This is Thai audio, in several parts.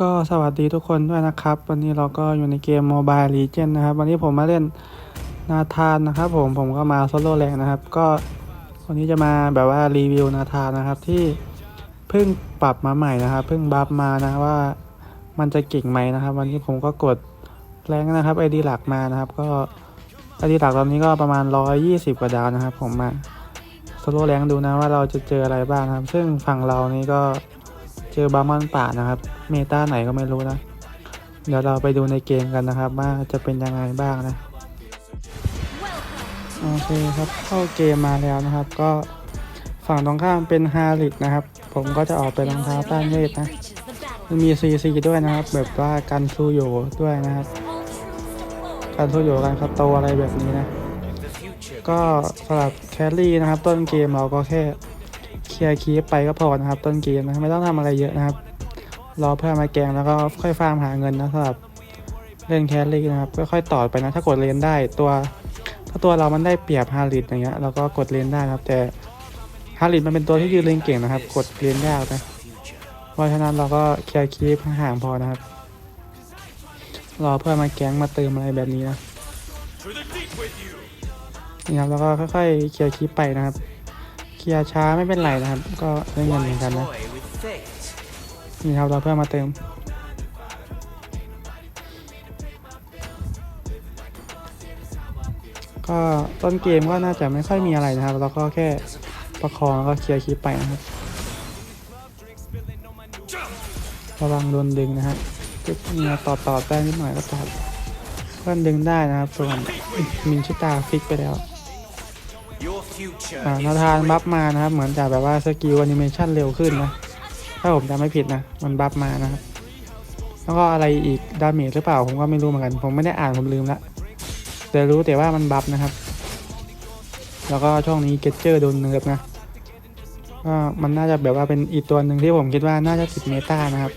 ก็สวัสดีทุกคนด้วยนะครับ วันนี้เราก็อยู่ในเกม Mobile Legend นะครับ วันนี้ผมมาเล่นนาธานนะครับ ผมผมก็มาโซโล่แรงนะครับ ก็วันนี้จะมาแบบว่ารีวิวนาธานนะครับที่เพิ่งปรับมาใหม่นะครับ เพิ่งบัฟมานะว่ามันจะเก่งไหมนะครับ วันนี้ผมก็กดแรงนะครับไอดีหลักมานะครับ ก็ไอดีหลักตอนนี้ก็ประมาณ 120 กว่าดาวนะครับ ผมมาโซโล่แรงดูนะว่าเราจะเจออะไรบ้างนะครับ ซึ่งฝั่งเรานี่ก็ เจอบามอนป่านะครับ เมตาไหนก็ไม่รู้นะ เดี๋ยวเราไปดูในเกมกันนะครับ ว่าจะเป็นยังไงบ้างนะ โอเคครับเข้าเกมมาแล้วนะครับ ก็ฝั่งตรงข้ามเป็นฮาริกนะครับ ผมก็จะออกไปรองเท้าต้านเวทนะมันมีซีซีด้วยนะครับ แบบว่ากันซูโยด้วยนะครับการซูโยการคาโตอะไรแบบนี้นะ ก็สำหรับแคลรี่นะครับ ต้นเกมเราก็แค่ ลียร์คีปไปก็พอนะครับ ต้นเกมนะไม่ต้องทำอะไรเยอะนะครับ รอเพื่อมาแกงแล้วก็ค่อยฟาร์มหาเงินนะสำหรับเล่นแคสลรี่นะครับค่อยๆต่อไปนะถ้ากดเลนได้ตัว ถ้าตัวเรามันได้เปรียบฮาริดอย่างเงี้ยเราก็กดเลนได้นะครับแต่ฮาริดมันเป็นตัวที่ยืนเลนเก่งนะครับ กดเลนยากนะเพราะฉะนั้นเราก็เคลียร์คีปห่างพอนะครับ รอเพื่อมาแกงมาเติมอะไรแบบนี้นะนี่ครับแล้วก็ค่อยๆเคลียร์คลิปไปนะครับ เคลียร์ช้าไม่เป็นไรนะครับ ก็ได้เงินเหมือนกันนะ นี่ครับเราเพื่อมาเติม ก็ต้นเกมก็น่าจะไม่ค่อยมีอะไรนะครับ เราก็แค่ประคองแล้วก็เคลียร์คลิปไปนะครับระวังโดนดึงนะครับจุดนี้ต่อต่อแต้มนิดหน่อยก็ต่อเพื่อนดึงได้นะครับ ส่วนมินชิตาฟิกไปแล้ว อ่านาธานบัฟมานะครับ เหมือนจะแบบว่าสกิลแอนิเมชันเร็วขึ้นนะ ถ้าผมจำไม่ผิดนะ มันบัฟมานะครับ แล้วก็อะไรอีกดาเมจหรือเปล่าผมก็ไม่รู้เหมือนกัน ผมไม่ได้อ่านผมลืมละแต่รู้แต่ว่ามันบัฟนะครับ แล้วก็ช่องนี้เกตเจอร์โดนเนิร์ฟนะก็มันน่าจะแบบว่าเป็นอีกตัวหนึ่งที่ผมคิดว่าน่าจะติดเมตานะครับ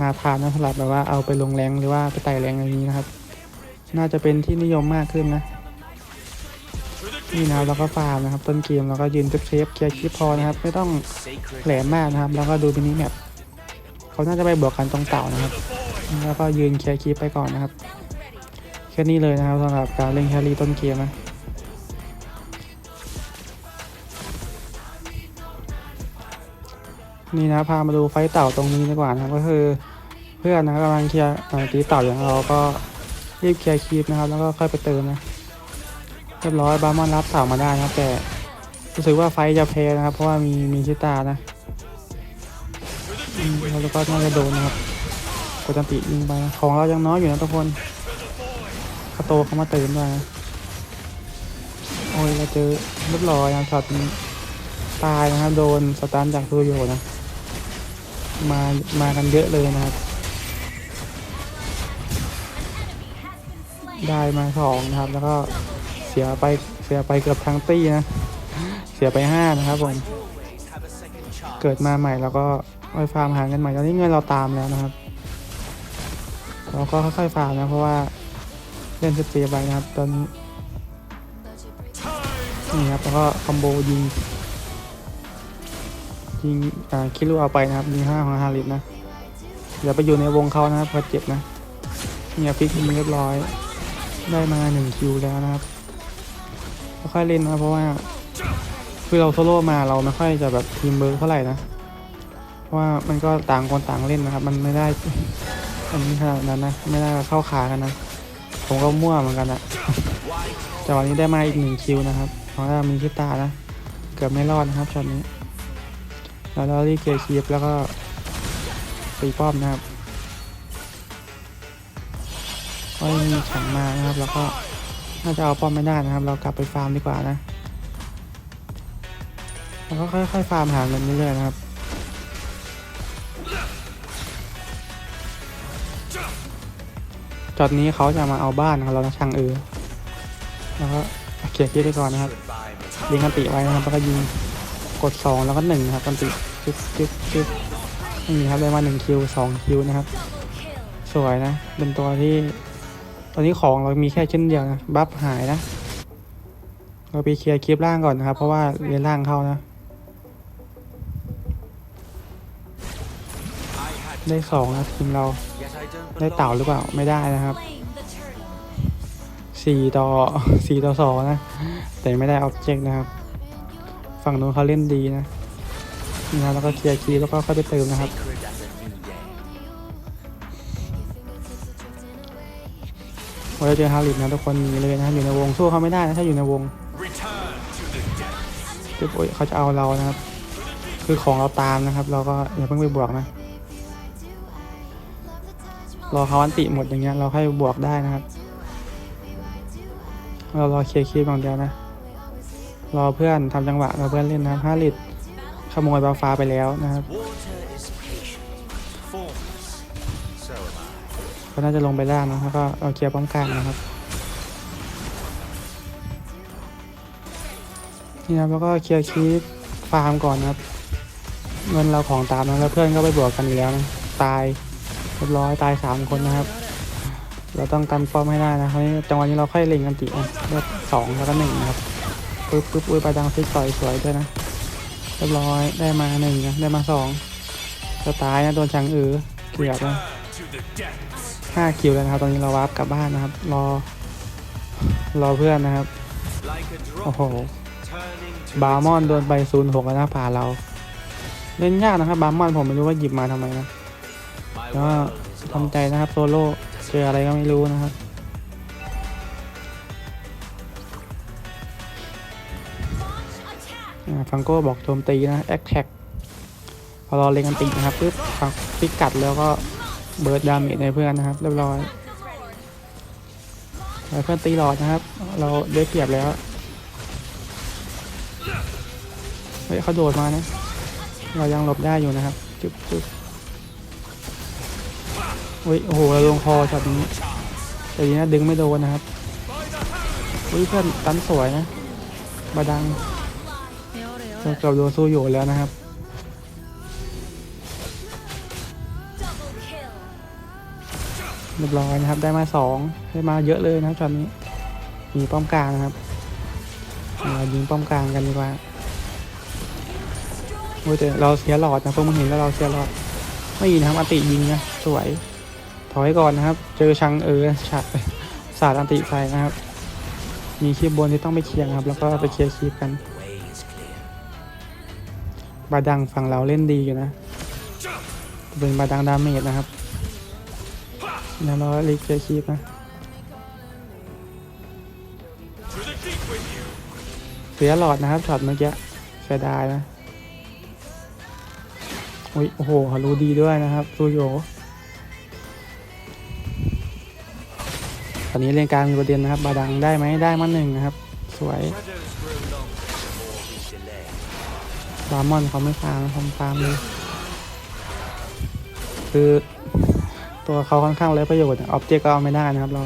นาธานนะสำหรับแบบว่าเอาไปลงแรงหรือว่าไปไต่แรงอะไรนี้นะครับ น่าจะเป็นที่นิยมมากขึ้นนะ นี่นะครับแล้วก็ฟาร์มนะครับต้นเกมแล้วก็ยืนเซฟเคลียร์คลิปพอนะครับไม่ต้องแหลมมากนะครับแล้วก็ดูมินิแมปเขาน่าจะไปบวกกันตรงเต่านะครับ แล้วก็ยืนเคลียร์คลิปไปก่อนนะครับแค่นี้เลยนะครับสำหรับการเล่นแครี่ต้นเกมนะนี่นะพามาดูไฟเต่าตรงนี้ดีกว่านะครับก็คือเพื่อนนะกำลังเคลียร์ตีเต่าอย่างเราก็รีบเคลียร์คลิปนะครับ แล้วก็ค่อยไปเติมนะ เรียบร้อยบาร์มอนรับเต่ามาได้นะครับแต่รู้สึกว่าไฟจะแพ้นะครับ เพราะว่ามีมีชิตานะแล้วก็น่าจะโดนนะครับกดจันติยิงไปของเรายังน้อยอยู่นะทุกคนคาโตเขามาเติมด้วยนะโอ้ยเราเจอเรียบร้อยนะช็อตนี้ตายนะครับโดนสตันจากทูโยนะมามากันเยอะเลยนะครับได้มาสองนะครับแล้วก็ เสียไปเสียไปเกือบทั้งตี้นะ เสียไปห้านะครับผม เกิดมาใหม่แล้วก็ไปฟาร์มหาเงินใหม่ตอนนี้เงินเราตามแล้วนะครับ เราก็ค่อยๆฟาร์มนะเพราะว่าเล่นสเตย์ไปนะครับตอนนี้นี่ครับแล้วก็คอมโบยิงยิงอ่าคิดรู้เอาไปนะครับยิงห้าของฮาริสนะอย่าไปอยู่ในวงเขานะครับพอเจ็บนะเนี่ยฟิกยิงเรียบร้อยได้มาหนึ่งคิวแล้วนะครับ ไม่ค่อยเล่นนะเพราะว่า คือเราโซโล่มาเราไม่ค่อยจะแบบทีมเบิร์กเท่าไหร่นะเพราะว่ามันก็ต่างคนต่างเล่นนะครับ มันไม่ได้มันไม่ขนาดนั้นนะไม่ได้เข้าขากันนะ ผมก็มั่วเหมือนกันนะแต่วันนี้ได้มาอีกหนึ่งคิวนะครับเพราะว่ามีคิตานะเกือบไม่รอดนะครับช็อตนี้แล้วเรารีบเกียร์คีฟแล้วก็ตีป้อมนะครับก็มีฉันมานะครับแล้วก็ น่าจะเอาป้อมไม่ได้นะครับ เรากลับไปฟาร์มดีกว่านะแล้วก็ค่อยๆฟาร์มหาเงินเรื่อยๆนะครับจอดนี้เขาจะมาเอาบ้านนะครับเราต้องช่างเออแล้วก็เกียร์คิดไปก่อนนะครับยิงกันติไว้นะครับแล้วก็ยิงกดสองแล้วก็หนึ่งนะครับกันติจึ๊บจึ๊บจึ๊บนี่ครับได้มาหนึ่งคิวสองคิวนะครับ สวยนะ เป็นตัวที่ ตอนนี้ของเรามีแค่ชิ้นเดียวนะบัฟหายนะ เราไปเคลียร์คลิปล่างก่อนนะครับ เพราะว่าเรียนล่างเข้านะ ได้สองนะทีมเราได้เต่าหรือเปล่าไม่ได้นะครับสี่ต่อสี่ต่อสองนะ แต่ไม่ได้ออบเจกต์นะครับ ฝั่งนู้นเขาเล่นดีนะนะแล้วก็เคลียร์คีย์แล้วก็เข้าไปเติมนะครับ เราจะเจอฮาริสนะทุกคนหนีเลยนะครับอยู่ในวงสู้เขาไม่ได้นะถ้าอยู่ในวง Return to the depths. คือโอ๊ยเขาจะเอาเรานะครับ คือของเราตามนะครับ เราก็อย่าเพิ่งไปบวกนะรอเขาอันติหมดอย่างเงี้ยเราค่อยบวกได้นะครับ เรารอเคลียร์คีย์ก่อนเดียวนะรอเพื่อนทำจังหวะรอเพื่อนเล่นนะฮาริสขโมยบาฟ้าไปแล้วนะครับ I. ก็น่าจะลงไปล่างนะแล้วก็เอาเคลียร์ป้อมกลางนะครับนี่นะครับแล้วก็เคลียร์คีย์ฟาร์มก่อนนะครับ เงินเราของตามนะแล้วเพื่อนก็ไปบวกกันอีกแล้วนะตายเรียบร้อยตายสามคนนะครับ เราต้องกันป้อมให้ได้นะครับนี่จังหวะนี้เราค่อยเล็งกันตินะเลือกสองแล้วก็หนึ่งนะครับปึ๊บปึ๊บอุ้ยไปดังฟิกต่อยสวยด้วยนะเรียบร้อยได้มาหนึ่งนะได้มาสองจะตายนะโดนชังอือเกือบนะ To the depths. ห้าคิวแล้วนะครับ ตอนนี้เราวาร์ปกลับบ้านนะครับ รอ รอเพื่อนนะครับ โอ้โห บาร์มอนโดนไปศูนย์หกแล้วนะผ่าเรา เล่นยากนะครับ บาร์มอนผมไม่รู้ว่าหยิบมาทำไมนะแล้วก็ทำใจนะครับโซโล่เจออะไรก็ไม่รู้นะครับอ่าฟังโก้บอกโจมตีนะแอคแท็กพอเราเล็งกันตินะครับปุ๊บฟังพิกัดแล้วก็ เบิร์ดดาเมจในเพื่อนนะครับ เรียบร้อยแล้วเพื่อนตีหลอดนะครับ เราได้เปรียบแล้วเฮ้ยเขาโดดมานะ เรายังหลบได้อยู่นะครับ จุ๊บจุ๊บเฮ้ยโอ้โหเราลงคอช็อตนี้แต่ดีนะดึงไม่โดนนะครับเฮ้ยเพื่อนตันสวยนะบาดังเกือบโดนสู้อยู่แล้วนะครับ เรียบร้อยนะครับ ได้มาสองได้มาเยอะเลยนะครับตอนนี้ มีป้อมกลางนะครับเรายิงป้อมกลางกันดีกว่าโอ้ยแต่เราเสียหลอดนะพวกมึงเห็นแล้วเราเสียหลอด ไม่ยิงนะครับอันติยิงนะสวย ถอยก่อนนะครับ เจอชังเออฉาดสาดอันติใส่นะครับ มีคลิปบนที่ต้องไปเคลียร์ครับ แล้วก็ไปเคลียร์คลิปกัน บาดังฝั่งเราเล่นดีอยู่นะ เป็นบาดังดาเมจนะครับ เดี๋ยวเรารีเคลียร์คลิปนะ To the deep with you. เสียหลอดนะครับช็อตเมื่อกี้เสียดายนะอุ้ยโอ้โหเขารูดีด้วยนะครับซูโยตอนนี้เรียนกลารมีประเด็นนะครับ บาดังได้ไหมได้มาหนึ่งนะครับ สวยบามอนเขาไม่ฟาร์มเขาฟาร์มเลยคือ ตัวเขาค่อนข้างไร้ประโยชน์ออบเจกต์ก็เอาไม่ได้นะครับ เรา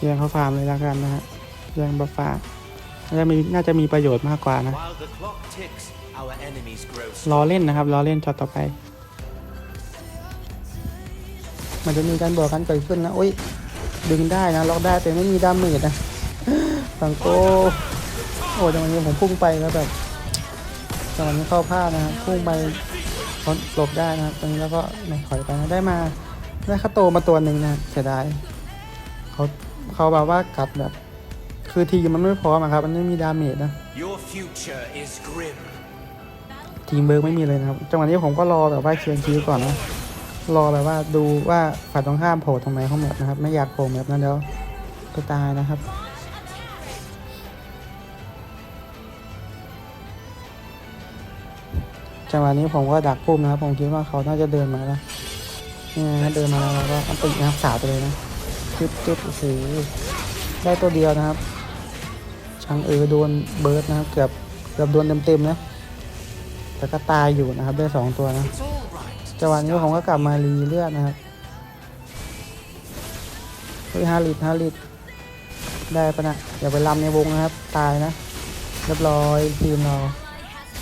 แย่งเขาฟาร์มเลยแล้วกันนะฮะแย่งบัฟฟ้าน่าจะมีน่าจะมีประโยชน์มากกว่านะ While the clock ticks, our enemies grow รอ stronger. เล่นนะครับรอเล่นช็อตต่อไป มันจะมีการบวกกันเกิดขึ้นนะโอ้ยดึงได้นะล็อกได้แต่ไม่มีดาเมจนะสังโกโอ้จังหวะนี้ผมพุ่งไปแล้วแบบจังหวะนี้เข้าพลาดนะครับพุ่งไปเขาหลบได้นะครับตรงนี้แล้วก็ไม่ถอยไปนะได้มา ได้คาโตมาตัวหนึ่งนะเสียดายเขาเขาแบบว่ากัดแบบ คือทีมมันไม่พร้อมอะครับ มันไม่มีดาเมจนะ Your future is grim. ทีมเบิร์กไม่มีเลยนะครับ จังหวะนี้ผมก็รอแบบว่าเคลียร์คิวก่อนนะรอแบบว่าดูว่าฝ่ายตรงข้ามโผล่ตรงไหนของแมปนะครับ ไม่อยากโผล่แมปนั้นเดี๋ยวก็ตายนะครับจังหวะนี้ผมก็ดักพุ่มนะครับ ผมคิดว่าเขาน่าจะเดินมาแล้ว นี่นะเดินมาแล้วก็เอาตินะครับสาดไปเลยนะจุดจุดโอ้โหได้ตัวเดียวนะครับช่างเออโดนเบิร์ดนะครับเกือบเกือบโดนเต็มๆนะแต่ก็ตายอยู่นะครับได้สองตัวนะจังหวะนี้ผมก็กลับมารีเลือดนะครับเฮ้ยฮาริดฮาริดได้ปะนะอย่าไปลำในวงนะครับ ตายนะเรียบร้อยทีมเรา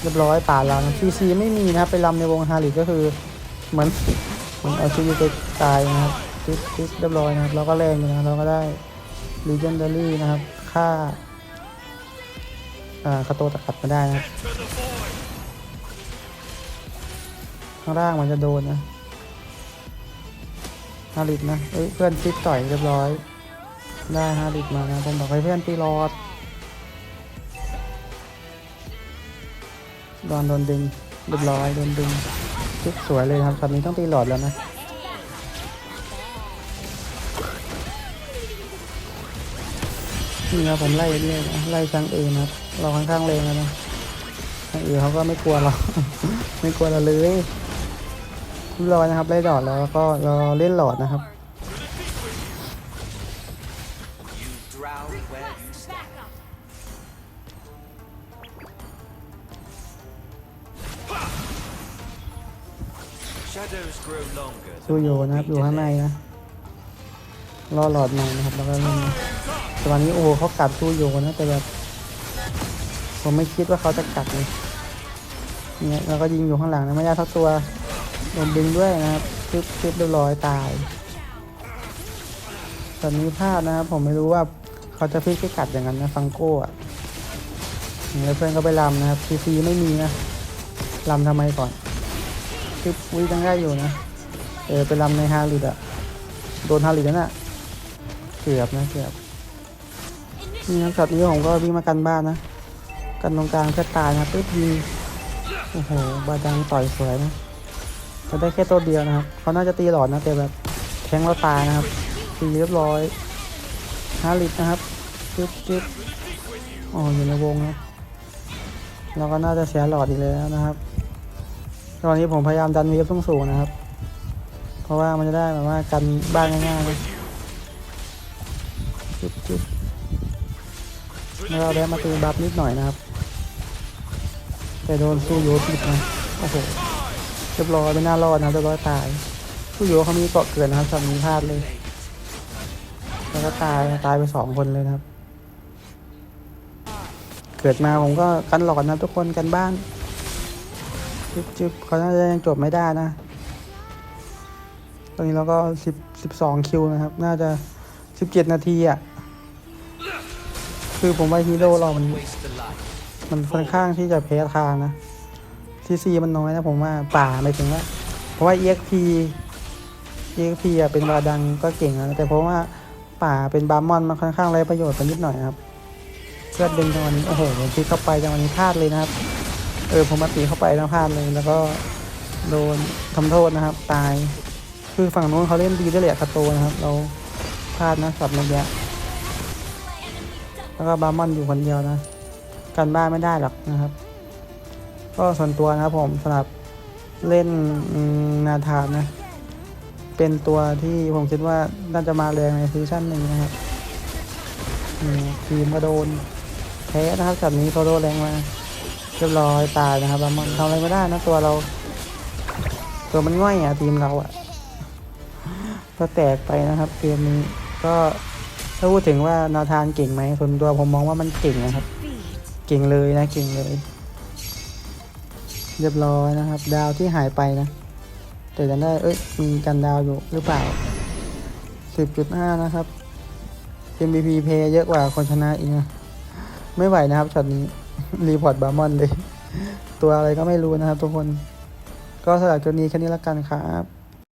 เรียบร้อยป่าเรานะทีซีไม่มีนะครับไปลำในวงฮาริดก็คือเหมือน เหมือนเอาชีวิตไปตายนะครับทิปทิปเรียบร้อยนะครับเราก็แรงอยู่นะเราก็ได้ลีเจนดารี่นะครับค่าอ่าคาโตตะกัดมาได้นะครับข้างล่างมันจะโดนนะฮาริดนะเอ้ยเพื่อนฟิกต่อยเรียบร้อย ได้ฮาริดมานะผมบอกให้เพื่อนตีรอดโดนโดนดึงเรียบร้อยโดนดึง ฟิกสวยเลยครับช็อตนี้ต้องตีหลอดแล้วนะนี่นะผมไล่เรื่อยนะไล่ช้างเอนะเราค่อนข้างเลงแล้วนะช้างเอเขาก็ไม่กลัวเรา ไม่กลัวเราเลยเรียบร้อยนะครับไล่หลอดแล้วก็รอเล่นหลอดนะครับ Shadows grow longer. ซูโยนะครับอยู่ข้างในนะรอหลอดใหม่นะครับแล้วก็เล่นนะแต่วันนี้โอ้โหเขากัดซูโยนะแต่แบบผมไม่คิดว่าเขาจะกัดเลยเนี่ยแล้วก็ยิงอยู่ข้างหลังนะไม่ได้ทักตัวโดนดึงด้วยนะครับคลิปคลิปเรียบร้อยตาย ตอนนี้พลาดนะครับผมไม่รู้ว่าเขาจะพลิกไปกัดอย่างนั้นนะฟังโก้อะแล้วเพื่อนก็ไปลำนะครับซีซีไม่มีนะลำทำไมก่อน คลิปวิ่งได้อยู่นะ เออไปลำในฮาริดอะโดนฮาริดนั่นอะเกือบนะเกือบนี่นะช็อตนี้ผมก็วิ่งมากันบ้านนะ กันตรงกลางแค่ตายนะปึ๊บยิงโอ้โหบาดังต่อยสวยนะจะได้แค่ตัวเดียวนะครับเขาน่าจะตีหลอดนะแต่แบบแทงเราตายนะครับตีเรียบร้อยฮาริดนะครับจึ๊บจึ๊บโอ้อยู่ในวงนะเราก็น่าจะเสียหลอดอีกแล้วนะครับ ตอนนี้ผมพยายามดันเวฟต้องสูงนะครับ เพราะว่ามันจะได้แบบว่ากันบ้านง่ายๆเลยจุ๊บจุ๊บแล้วเราได้มาตีบัฟนิดหน่อยนะครับ แต่โดนสู้โยติดนะโอ้โหเรียบร้อยไม่น่ารอดนะครับเรียบร้อยตายสู้โยเขามีเกาะเกิดนะครับช็อตนี้พลาดเลย แล้วก็ตายตายไปสองคนเลยนะครับ เกิดมาผมก็กันหลอดนะทุกคนกันบ้าน จึ๊บจึ๊บเขาน่าจะยังจบไม่ได้นะ ตอนนี้เราก็สิบสิบสองคิวนะครับ น่าจะสิบเจ็ดนาทีอะ คือผมว่าฮีโร่เรามัน มันค่อนข้างที่จะแพ้ทางนะซีซีมันน้อยนะผมว่าป่าไม่ถึงว่าเพราะว่า EXP EXP อะเป็นบาดังก็เก่งนะแต่เพราะว่าป่าเป็นบาร์มอนมันค่อนข้างไร้ประโยชน์ไปนิดหน่อยครับ เพื่อดึงจังหวะนี้โอ้โหผมคิดเข้าไปจังหวะนี้พลาดเลยนะครับ เออผมมาตีเข้าไปแล้วพลาดเลยแล้วก็โดนทำโทษนะครับ ตาย คือฝั่งนู้นเขาเล่นดีด้วยแหละคาโตนะครับ เราพลาดนะสับเมื่อกี้แล้วก็บาร์มอนอยู่คนเดียวนะ กันบ้านไม่ได้หรอกนะครับ ก็ส่วนตัวนะครับผมสำหรับเล่นนาธานนะ เป็นตัวที่ผมคิดว่าน่าจะมาแรงในซีซั่นหนึ่งนะครับอืมทีมก็โดนแพ้นะครับจากนี้เขาโดนแรงมา เรียบร้อยตายนะครับบาร์มอนทำอะไรไม่ได้นะตัวเรา ตัวมันง่อยอะทีมเราอะก็แตกไปนะครับเกมนี้ก็ถ้าพูดถึงว่านาธานเก่งไหมส่วนตัวผมมองว่ามันเก่งนะครับ เก่งเลยนะเก่งเลย เรียบร้อยนะครับ ดาวที่หายไปนะ แต่จะได้เอ้ยมีกันดาวอยู่หรือเปล่า 10.5 นะครับ MVP เพย์เยอะกว่าคนชนะอีกนะ ไม่ไหวนะครับช็อตนี้ รีพอร์ตบาร์มอนเลย ตัวอะไรก็ไม่รู้นะครับทุกคน ก็สำหรับตัวนี้แค่นี้ละกันครับ